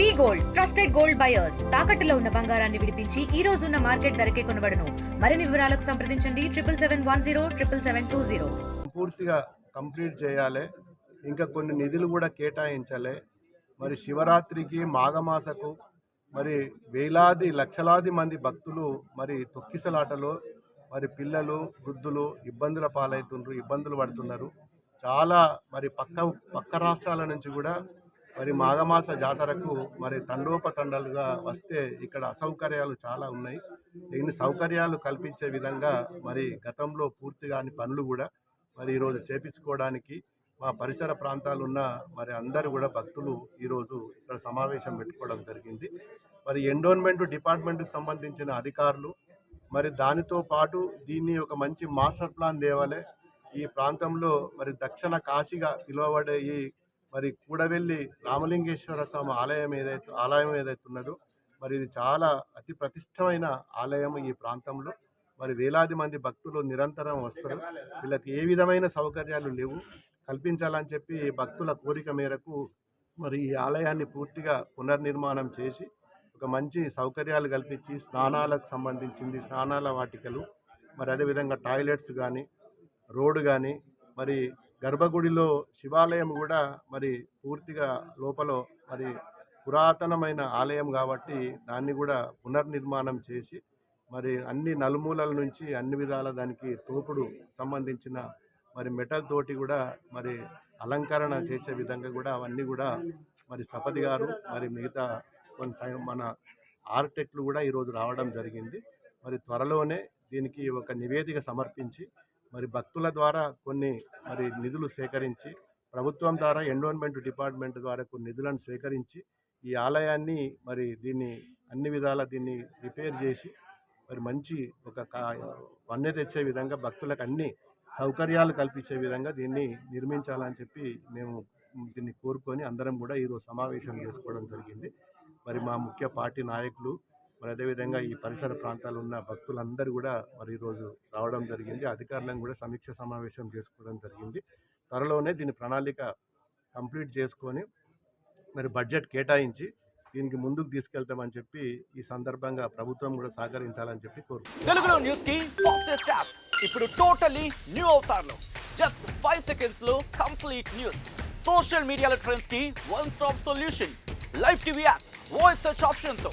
We gold trusted gold buyers. తాకట్టులో ఉన్న బంగారాన్ని విడిపించి ఈ రోజు ఉన్న మార్కెట్ ధరకే కొనబడను. మరిన్ని వివరాలకు సంప్రదించండి. Triple seven one zero triple seven two zero. పూర్తిగా కంప్లీట్ చేయాలి. ఇంకా కొన్ని నిధులు కూడా కేటాయించాలి. మరి శివరాత్రికి మాఘమాసకు మరి వేలాది లక్షలాది మంది భక్తులు మరి తొక్కిసలాటలో మరి పిల్లలు వృద్ధులు ఇబ్బందుల పాలవుతున్నారు ఇబ్బందులు పడుతున్నారు. చాలా మరి పక్క పక్క రాష్ట్రాల నుంచి కూడా మరి మాఘమాస జాతరకు మరి తండోపతండాలుగా వస్తే ఇక్కడ అసౌకర్యాలు చాలా ఉన్నాయి. దీన్ని సౌకర్యాలు కల్పించే విధంగా మరి గతంలో పూర్తి కాని పనులు కూడా మరి ఈరోజు చేపించుకోవడానికి మా పరిసర ప్రాంతాలు ఉన్న మరి అందరూ కూడా భక్తులు ఈరోజు ఇక్కడ సమావేశం పెట్టుకోవడం జరిగింది. మరి ఎండోన్మెంట్ డిపార్ట్మెంట్కి సంబంధించిన అధికారులు మరి దానితో పాటు దీన్ని ఒక మంచి మాస్టర్ ప్లాన్ తేవాలి ఈ ప్రాంతంలో మరి దక్షిణ కాశీగా పిలువబడే ఈ మరి కూడవెల్లి రామలింగేశ్వర స్వామి ఆలయం ఏదైతే ఆలయం ఏదైతే ఉన్నదో మరి ఇది చాలా అతి ప్రతిష్టమైన ఆలయం ఈ ప్రాంతంలో. మరి వేలాది మంది భక్తులు నిరంతరం వస్తారు. వీళ్ళకి ఏ విధమైన సౌకర్యాలు లేవు. కల్పించాలని చెప్పి భక్తుల కోరిక మేరకు మరి ఈ ఆలయాన్ని పూర్తిగా పునర్నిర్మాణం చేసి ఒక మంచి సౌకర్యాలు కల్పించి స్నానాలకు సంబంధించింది స్నానాల వాటికలు మరి అదేవిధంగా టాయిలెట్స్ కానీ రోడ్డు కానీ మరి గర్భగుడిలో శివాలయం కూడా మరి పూర్తిగా లోపల మరి పురాతనమైన ఆలయం కాబట్టి దాన్ని కూడా పునర్నిర్మాణం చేసి మరి అన్ని నలుమూలల నుంచి అన్ని విధాల దానికి తోపుడు సంబంధించిన మరి మెటల్ తోటి కూడా మరి అలంకరణ చేసే విధంగా కూడా అవన్నీ కూడా మరి స్థపతి గారు మరి మిగతా కొన్ని సై- మన ఆర్కిటెక్ట్లు కూడా ఈరోజు రావడం జరిగింది. మరి త్వరలోనే దీనికి ఒక నివేదిక సమర్పించి మరి భక్తుల ద్వారా కొన్ని మరి నిధులు సేకరించి ప్రభుత్వం ద్వారా ఎండోన్మెంట్ డిపార్ట్మెంట్ ద్వారా కొన్ని నిధులను సేకరించి ఈ ఆలయాన్ని మరి దీన్ని అన్ని విధాల దీన్ని రిపేర్ చేసి మరి మంచి ఒక వన్నె తెచ్చే విధంగా భక్తులకు అన్ని సౌకర్యాలు కల్పించే విధంగా దీన్ని నిర్మించాలని చెప్పి మేము దీన్ని కోరుకొని అందరం కూడా ఈరోజు సమావేశం చేసుకోవడం జరిగింది. మరి మా ముఖ్య పార్టీ నాయకులు మరి అదేవిధంగా ఈ పరిసర ప్రాంతాలు ఉన్న భక్తులందరూ కూడా మరి ఈరోజు రావడం జరిగింది. అధికారులను కూడా సమీక్ష సమావేశం చేసుకోవడం జరిగింది. త్వరలోనే దీని ప్రణాళిక కంప్లీట్ చేసుకొని మరి బడ్జెట్ కేటాయించి దీనికి ముందుకు తీసుకెళ్తామని చెప్పి ఈ సందర్భంగా ప్రభుత్వం కూడా సహకరించాలని చెప్పి కోరుకుంటున్నాను తెలుగులో న్యూస్కి ఫాస్టెస్ట్ యాప్. ఇప్పుడు టోటలీ న్యూ అవుతారులో. జస్ట్ ఫైవ్ సెకండ్స్లో కంప్లీట్ న్యూస్. సోషల్ మీడియాలో ట్రెండ్స్కి one stop solution. Live TV app voice search ఆప్షన్తో